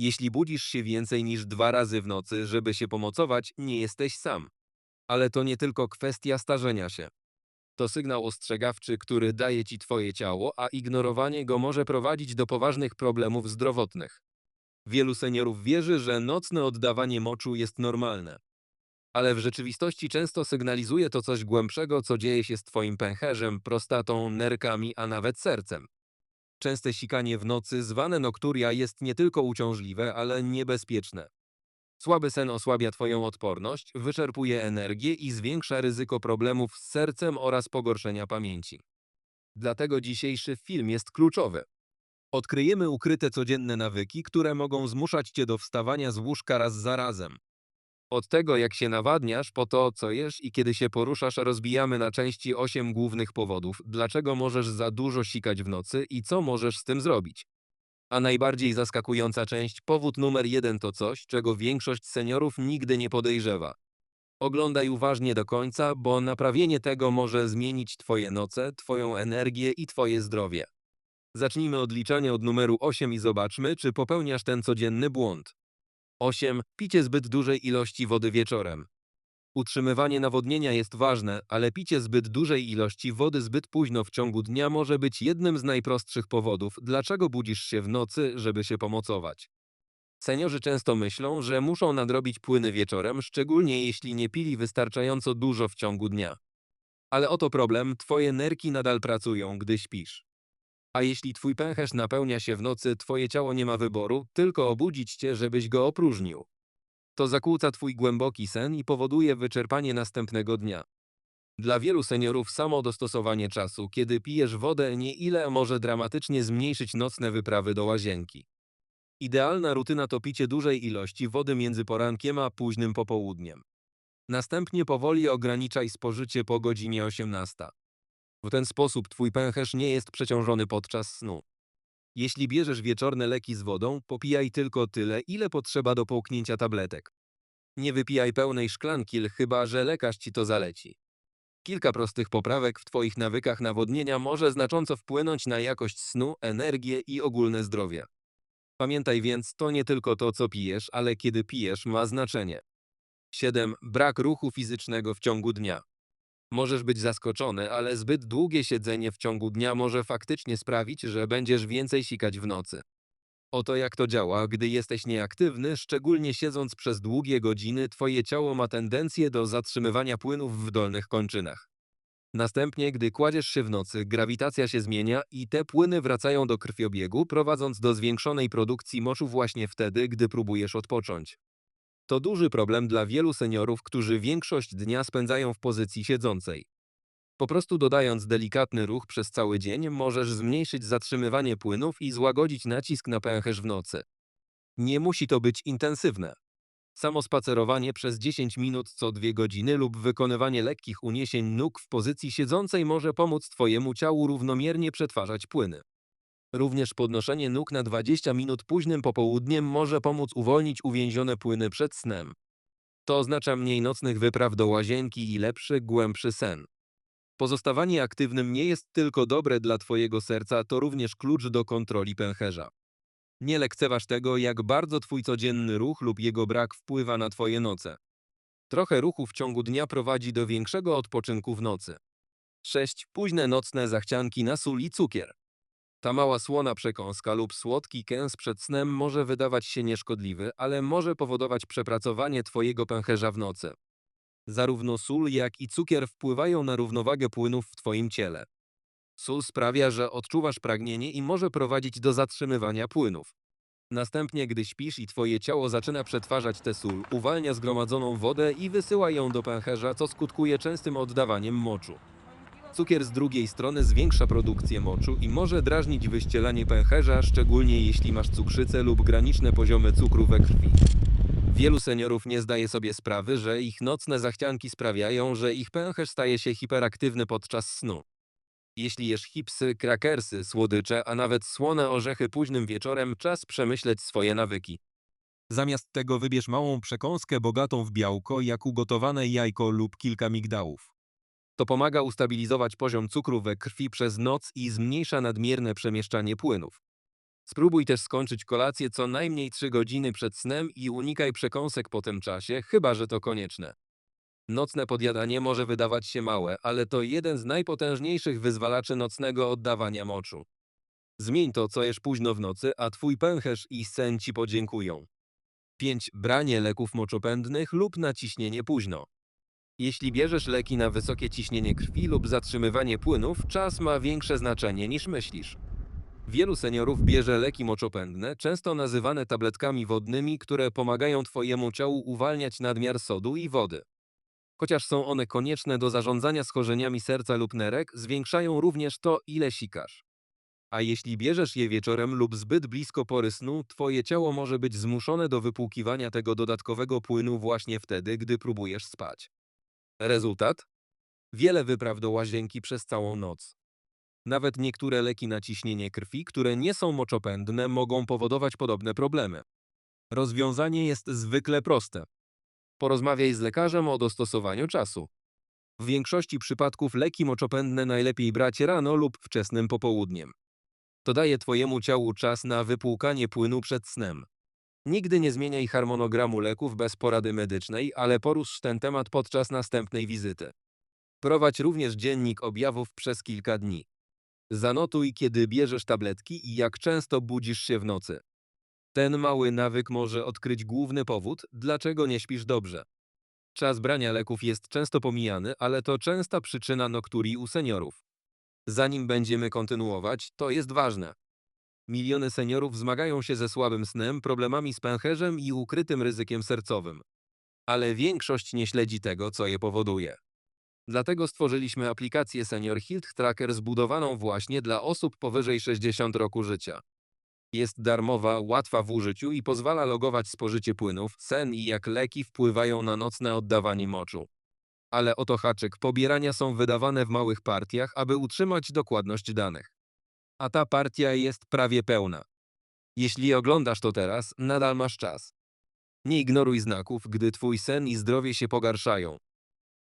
Jeśli budzisz się więcej niż dwa razy w nocy, żeby się pomocować, nie jesteś sam. Ale to nie tylko kwestia starzenia się. To sygnał ostrzegawczy, który daje ci twoje ciało, a ignorowanie go może prowadzić do poważnych problemów zdrowotnych. Wielu seniorów wierzy, że nocne oddawanie moczu jest normalne. Ale w rzeczywistości często sygnalizuje to coś głębszego, co dzieje się z twoim pęcherzem, prostatą, nerkami, a nawet sercem. Częste sikanie w nocy, zwane nokturia, jest nie tylko uciążliwe, ale niebezpieczne. Słaby sen osłabia Twoją odporność, wyczerpuje energię i zwiększa ryzyko problemów z sercem oraz pogorszenia pamięci. Dlatego dzisiejszy film jest kluczowy. Odkryjemy ukryte codzienne nawyki, które mogą zmuszać Cię do wstawania z łóżka raz za razem. Od tego, jak się nawadniasz, po to, co jesz i kiedy się poruszasz, rozbijamy na części 8 głównych powodów, dlaczego możesz za dużo sikać w nocy i co możesz z tym zrobić. A najbardziej zaskakująca część, powód numer jeden to coś, czego większość seniorów nigdy nie podejrzewa. Oglądaj uważnie do końca, bo naprawienie tego może zmienić Twoje noce, Twoją energię i Twoje zdrowie. Zacznijmy od liczenia od numeru 8 i zobaczmy, czy popełniasz ten codzienny błąd. 8. Picie zbyt dużej ilości wody wieczorem. Utrzymywanie nawodnienia jest ważne, ale picie zbyt dużej ilości wody zbyt późno w ciągu dnia może być jednym z najprostszych powodów, dlaczego budzisz się w nocy, żeby się pomocować. Seniorzy często myślą, że muszą nadrobić płyny wieczorem, szczególnie jeśli nie pili wystarczająco dużo w ciągu dnia. Ale oto problem, twoje nerki nadal pracują, gdy śpisz. A jeśli twój pęcherz napełnia się w nocy, twoje ciało nie ma wyboru, tylko obudzić cię, żebyś go opróżnił. To zakłóca twój głęboki sen i powoduje wyczerpanie następnego dnia. Dla wielu seniorów samo dostosowanie czasu, kiedy pijesz wodę, nie ile może dramatycznie zmniejszyć nocne wyprawy do łazienki. Idealna rutyna to picie dużej ilości wody między porankiem a późnym popołudniem. Następnie powoli ograniczaj spożycie po godzinie 18. W ten sposób twój pęcherz nie jest przeciążony podczas snu. Jeśli bierzesz wieczorne leki z wodą, popijaj tylko tyle, ile potrzeba do połknięcia tabletek. Nie wypijaj pełnej szklanki, chyba że lekarz ci to zaleci. Kilka prostych poprawek w Twoich nawykach nawodnienia może znacząco wpłynąć na jakość snu, energię i ogólne zdrowie. Pamiętaj więc, to nie tylko to, co pijesz, ale kiedy pijesz ma znaczenie. 7. Brak ruchu fizycznego w ciągu dnia. Możesz być zaskoczony, ale zbyt długie siedzenie w ciągu dnia może faktycznie sprawić, że będziesz więcej sikać w nocy. Oto jak to działa, gdy jesteś nieaktywny, szczególnie siedząc przez długie godziny, twoje ciało ma tendencję do zatrzymywania płynów w dolnych kończynach. Następnie, gdy kładziesz się w nocy, grawitacja się zmienia i te płyny wracają do krwiobiegu, prowadząc do zwiększonej produkcji moczu właśnie wtedy, gdy próbujesz odpocząć. To duży problem dla wielu seniorów, którzy większość dnia spędzają w pozycji siedzącej. Po prostu dodając delikatny ruch przez cały dzień, możesz zmniejszyć zatrzymywanie płynów i złagodzić nacisk na pęcherz w nocy. Nie musi to być intensywne. Samo spacerowanie przez 10 minut co 2 godziny lub wykonywanie lekkich uniesień nóg w pozycji siedzącej może pomóc Twojemu ciału równomiernie przetwarzać płyny. Również podnoszenie nóg na 20 minut późnym popołudniem może pomóc uwolnić uwięzione płyny przed snem. To oznacza mniej nocnych wypraw do łazienki i lepszy, głębszy sen. Pozostawanie aktywnym nie jest tylko dobre dla Twojego serca, to również klucz do kontroli pęcherza. Nie lekceważ tego, jak bardzo Twój codzienny ruch lub jego brak wpływa na Twoje noce. Trochę ruchu w ciągu dnia prowadzi do większego odpoczynku w nocy. 6. Późne nocne zachcianki na sól i cukier. Ta mała słona przekąska lub słodki kęs przed snem może wydawać się nieszkodliwy, ale może powodować przepracowanie Twojego pęcherza w nocy. Zarówno sól, jak i cukier wpływają na równowagę płynów w Twoim ciele. Sól sprawia, że odczuwasz pragnienie i może prowadzić do zatrzymywania płynów. Następnie, gdy śpisz i Twoje ciało zaczyna przetwarzać tę sól, uwalnia zgromadzoną wodę i wysyła ją do pęcherza, co skutkuje częstym oddawaniem moczu. Cukier z drugiej strony zwiększa produkcję moczu i może drażnić wyścielanie pęcherza, szczególnie jeśli masz cukrzycę lub graniczne poziomy cukru we krwi. Wielu seniorów nie zdaje sobie sprawy, że ich nocne zachcianki sprawiają, że ich pęcherz staje się hiperaktywny podczas snu. Jeśli jesz chipsy, krakersy, słodycze, a nawet słone orzechy późnym wieczorem, czas przemyśleć swoje nawyki. Zamiast tego wybierz małą przekąskę bogatą w białko, jak ugotowane jajko lub kilka migdałów. To pomaga ustabilizować poziom cukru we krwi przez noc i zmniejsza nadmierne przemieszczanie płynów. Spróbuj też skończyć kolację co najmniej 3 godziny przed snem i unikaj przekąsek po tym czasie, chyba że to konieczne. Nocne podjadanie może wydawać się małe, ale to jeden z najpotężniejszych wyzwalaczy nocnego oddawania moczu. Zmień to, co jesz późno w nocy, a twój pęcherz i sen ci podziękują. 5. Branie leków moczopędnych lub naciśnienie późno. Jeśli bierzesz leki na wysokie ciśnienie krwi lub zatrzymywanie płynów, czas ma większe znaczenie niż myślisz. Wielu seniorów bierze leki moczopędne, często nazywane tabletkami wodnymi, które pomagają twojemu ciału uwalniać nadmiar sodu i wody. Chociaż są one konieczne do zarządzania schorzeniami serca lub nerek, zwiększają również to, ile sikasz. A jeśli bierzesz je wieczorem lub zbyt blisko pory snu, twoje ciało może być zmuszone do wypłukiwania tego dodatkowego płynu właśnie wtedy, gdy próbujesz spać. Rezultat? Wiele wypraw do łazienki przez całą noc. Nawet niektóre leki na ciśnienie krwi, które nie są moczopędne, mogą powodować podobne problemy. Rozwiązanie jest zwykle proste. Porozmawiaj z lekarzem o dostosowaniu czasu. W większości przypadków leki moczopędne najlepiej brać rano lub wczesnym popołudniem. To daje Twojemu ciału czas na wypłukanie płynu przed snem. Nigdy nie zmieniaj harmonogramu leków bez porady medycznej, ale porusz ten temat podczas następnej wizyty. Prowadź również dziennik objawów przez kilka dni. Zanotuj, kiedy bierzesz tabletki i jak często budzisz się w nocy. Ten mały nawyk może odkryć główny powód, dlaczego nie śpisz dobrze. Czas brania leków jest często pomijany, ale to częsta przyczyna nokturii u seniorów. Zanim będziemy kontynuować, to jest ważne. Miliony seniorów zmagają się ze słabym snem, problemami z pęcherzem i ukrytym ryzykiem sercowym. Ale większość nie śledzi tego, co je powoduje. Dlatego stworzyliśmy aplikację Senior Health Tracker zbudowaną właśnie dla osób powyżej 60 roku życia. Jest darmowa, łatwa w użyciu i pozwala logować spożycie płynów, sen i jak leki wpływają na nocne oddawanie moczu. Ale oto haczyk, pobierania są wydawane w małych partiach, aby utrzymać dokładność danych. A ta partia jest prawie pełna. Jeśli oglądasz to teraz, nadal masz czas. Nie ignoruj znaków, gdy twój sen i zdrowie się pogarszają.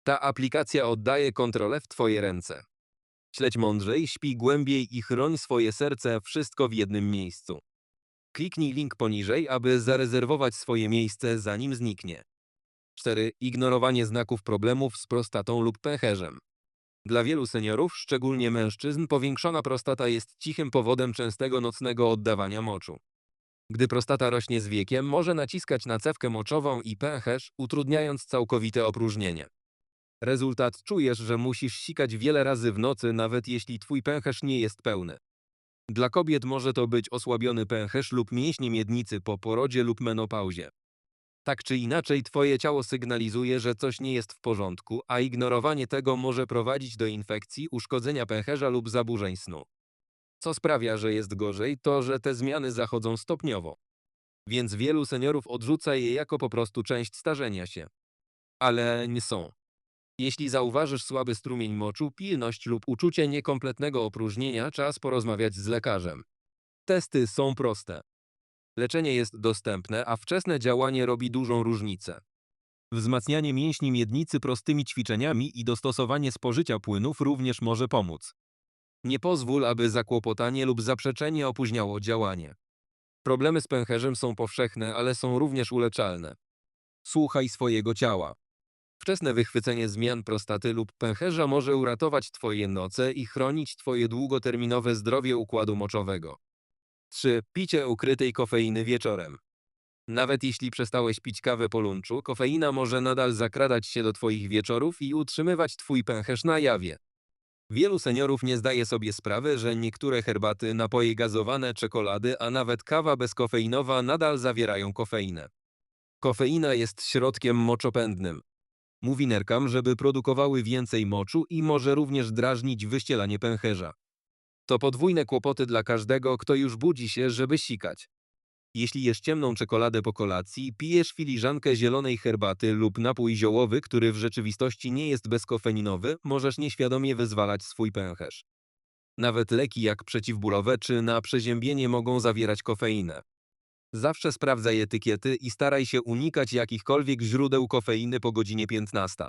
Ta aplikacja oddaje kontrolę w twoje ręce. Śledź mądrzej, śpi głębiej i chroń swoje serce wszystko w jednym miejscu. Kliknij link poniżej, aby zarezerwować swoje miejsce zanim zniknie. 4. Ignorowanie znaków problemów z prostatą lub pęcherzem. Dla wielu seniorów, szczególnie mężczyzn, powiększona prostata jest cichym powodem częstego nocnego oddawania moczu. Gdy prostata rośnie z wiekiem, może naciskać na cewkę moczową i pęcherz, utrudniając całkowite opróżnienie. Rezultat czujesz, że musisz sikać wiele razy w nocy, nawet jeśli twój pęcherz nie jest pełny. Dla kobiet może to być osłabiony pęcherz lub mięśnie miednicy po porodzie lub menopauzie. Tak czy inaczej, twoje ciało sygnalizuje, że coś nie jest w porządku, a ignorowanie tego może prowadzić do infekcji, uszkodzenia pęcherza lub zaburzeń snu. Co sprawia, że jest gorzej, to że te zmiany zachodzą stopniowo. Więc wielu seniorów odrzuca je jako po prostu część starzenia się. Ale nie są. Jeśli zauważysz słaby strumień moczu, pilność lub uczucie niekompletnego opróżnienia, czas porozmawiać z lekarzem. Testy są proste. Leczenie jest dostępne, a wczesne działanie robi dużą różnicę. Wzmacnianie mięśni miednicy prostymi ćwiczeniami i dostosowanie spożycia płynów również może pomóc. Nie pozwól, aby zakłopotanie lub zaprzeczenie opóźniało działanie. Problemy z pęcherzem są powszechne, ale są również uleczalne. Słuchaj swojego ciała. Wczesne wychwycenie zmian prostaty lub pęcherza może uratować Twoje noce i chronić Twoje długoterminowe zdrowie układu moczowego. 3. Picie ukrytej kofeiny wieczorem. Nawet jeśli przestałeś pić kawę po lunczu, kofeina może nadal zakradać się do Twoich wieczorów i utrzymywać Twój pęcherz na jawie. Wielu seniorów nie zdaje sobie sprawy, że niektóre herbaty, napoje gazowane, czekolady, a nawet kawa bezkofeinowa nadal zawierają kofeinę. Kofeina jest środkiem moczopędnym. Mówi nerkam, żeby produkowały więcej moczu i może również drażnić wyścielanie pęcherza. To podwójne kłopoty dla każdego, kto już budzi się, żeby sikać. Jeśli jesz ciemną czekoladę po kolacji, pijesz filiżankę zielonej herbaty lub napój ziołowy, który w rzeczywistości nie jest bezkofeinowy, możesz nieświadomie wyzwalać swój pęcherz. Nawet leki jak przeciwbólowe czy na przeziębienie mogą zawierać kofeinę. Zawsze sprawdzaj etykiety i staraj się unikać jakichkolwiek źródeł kofeiny po godzinie 15.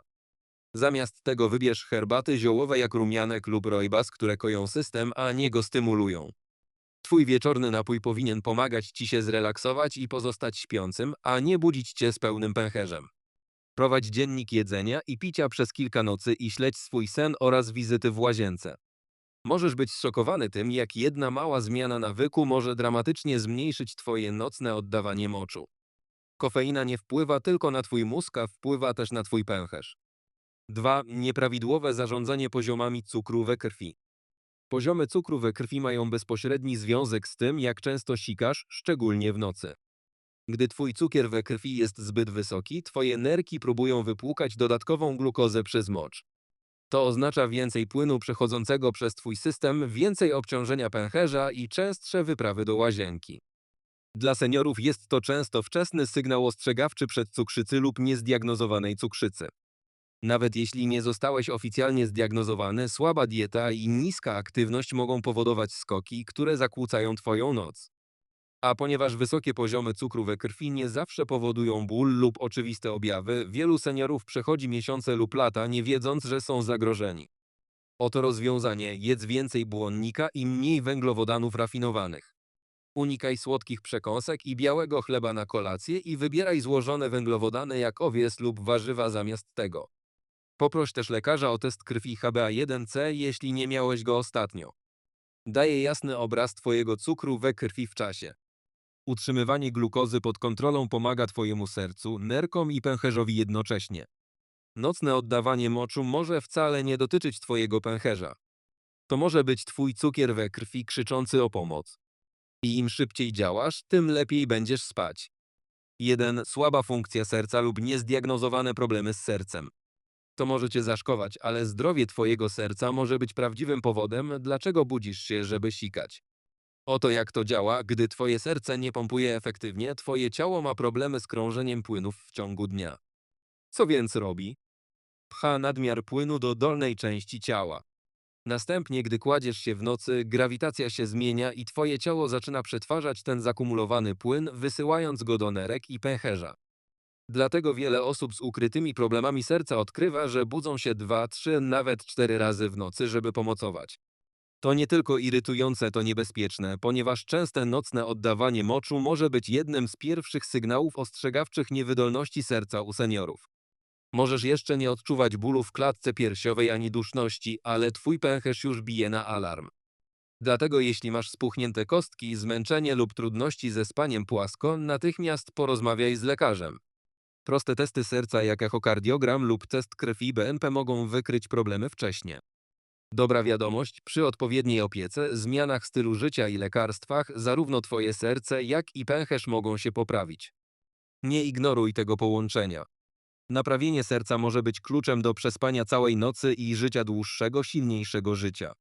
Zamiast tego wybierz herbaty ziołowe jak rumianek lub rojbas, które koją system, a nie go stymulują. Twój wieczorny napój powinien pomagać ci się zrelaksować i pozostać śpiącym, a nie budzić cię z pełnym pęcherzem. Prowadź dziennik jedzenia i picia przez kilka nocy i śledź swój sen oraz wizyty w łazience. Możesz być zszokowany tym, jak jedna mała zmiana nawyku może dramatycznie zmniejszyć twoje nocne oddawanie moczu. Kofeina nie wpływa tylko na twój mózg, a wpływa też na twój pęcherz. 2. Nieprawidłowe zarządzanie poziomami cukru we krwi. Poziomy cukru we krwi mają bezpośredni związek z tym, jak często sikasz, szczególnie w nocy. Gdy twój cukier we krwi jest zbyt wysoki, twoje nerki próbują wypłukać dodatkową glukozę przez mocz. To oznacza więcej płynu przechodzącego przez twój system, więcej obciążenia pęcherza i częstsze wyprawy do łazienki. Dla seniorów jest to często wczesny sygnał ostrzegawczy przed cukrzycy lub niezdiagnozowanej cukrzycy. Nawet jeśli nie zostałeś oficjalnie zdiagnozowany, słaba dieta i niska aktywność mogą powodować skoki, które zakłócają twoją noc. A ponieważ wysokie poziomy cukru we krwi nie zawsze powodują ból lub oczywiste objawy, wielu seniorów przechodzi miesiące lub lata nie wiedząc, że są zagrożeni. Oto rozwiązanie: jedz więcej błonnika i mniej węglowodanów rafinowanych. Unikaj słodkich przekąsek i białego chleba na kolację i wybieraj złożone węglowodany jak owies lub warzywa zamiast tego. Poproś też lekarza o test krwi HbA1c, jeśli nie miałeś go ostatnio. Daje jasny obraz Twojego cukru we krwi w czasie. Utrzymywanie glukozy pod kontrolą pomaga Twojemu sercu, nerkom i pęcherzowi jednocześnie. Nocne oddawanie moczu może wcale nie dotyczyć Twojego pęcherza. To może być Twój cukier we krwi krzyczący o pomoc. I im szybciej działasz, tym lepiej będziesz spać. 1. Słaba funkcja serca lub niezdiagnozowane problemy z sercem. To może cię zaszkować, ale zdrowie twojego serca może być prawdziwym powodem, dlaczego budzisz się, żeby sikać. Oto jak to działa, gdy twoje serce nie pompuje efektywnie, twoje ciało ma problemy z krążeniem płynów w ciągu dnia. Co więc robi? Pcha nadmiar płynu do dolnej części ciała. Następnie, gdy kładziesz się w nocy, grawitacja się zmienia i twoje ciało zaczyna przetwarzać ten zakumulowany płyn, wysyłając go do nerek i pęcherza. Dlatego wiele osób z ukrytymi problemami serca odkrywa, że budzą się dwa, trzy, nawet cztery razy w nocy, żeby pomocować. To nie tylko irytujące, to niebezpieczne, ponieważ częste nocne oddawanie moczu może być jednym z pierwszych sygnałów ostrzegawczych niewydolności serca u seniorów. Możesz jeszcze nie odczuwać bólu w klatce piersiowej ani duszności, ale twój pęcherz już bije na alarm. Dlatego jeśli masz spuchnięte kostki, zmęczenie lub trudności ze spaniem płasko, natychmiast porozmawiaj z lekarzem. Proste testy serca jak echokardiogram lub test krwi BNP mogą wykryć problemy wcześnie. Dobra wiadomość, przy odpowiedniej opiece, zmianach stylu życia i lekarstwach, zarówno twoje serce, jak i pęcherz mogą się poprawić. Nie ignoruj tego połączenia. Naprawienie serca może być kluczem do przespania całej nocy i życia dłuższego, silniejszego życia.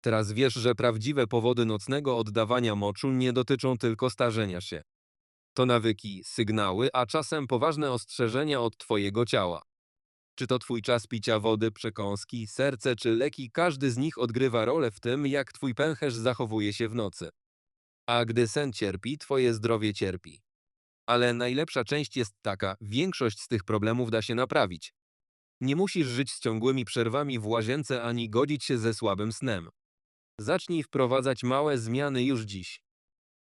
Teraz wiesz, że prawdziwe powody nocnego oddawania moczu nie dotyczą tylko starzenia się. To nawyki, sygnały, a czasem poważne ostrzeżenia od Twojego ciała. Czy to Twój czas picia wody, przekąski, serce czy leki, każdy z nich odgrywa rolę w tym, jak Twój pęcherz zachowuje się w nocy. A gdy sen cierpi, Twoje zdrowie cierpi. Ale najlepsza część jest taka, większość z tych problemów da się naprawić. Nie musisz żyć z ciągłymi przerwami w łazience ani godzić się ze słabym snem. Zacznij wprowadzać małe zmiany już dziś.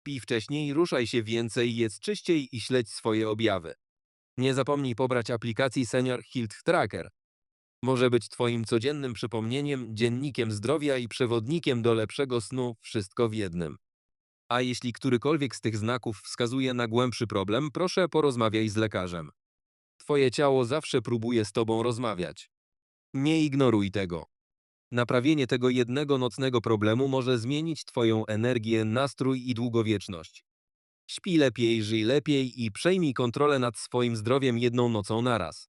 Pij wcześniej, ruszaj się więcej, jedz czyściej i śledź swoje objawy. Nie zapomnij pobrać aplikacji Senior Health Tracker. Może być Twoim codziennym przypomnieniem, dziennikiem zdrowia i przewodnikiem do lepszego snu, wszystko w jednym. A jeśli którykolwiek z tych znaków wskazuje na głębszy problem, proszę porozmawiaj z lekarzem. Twoje ciało zawsze próbuje z Tobą rozmawiać. Nie ignoruj tego. Naprawienie tego jednego nocnego problemu może zmienić Twoją energię, nastrój i długowieczność. Śpi lepiej, żyj lepiej i przejmij kontrolę nad swoim zdrowiem jedną nocą naraz.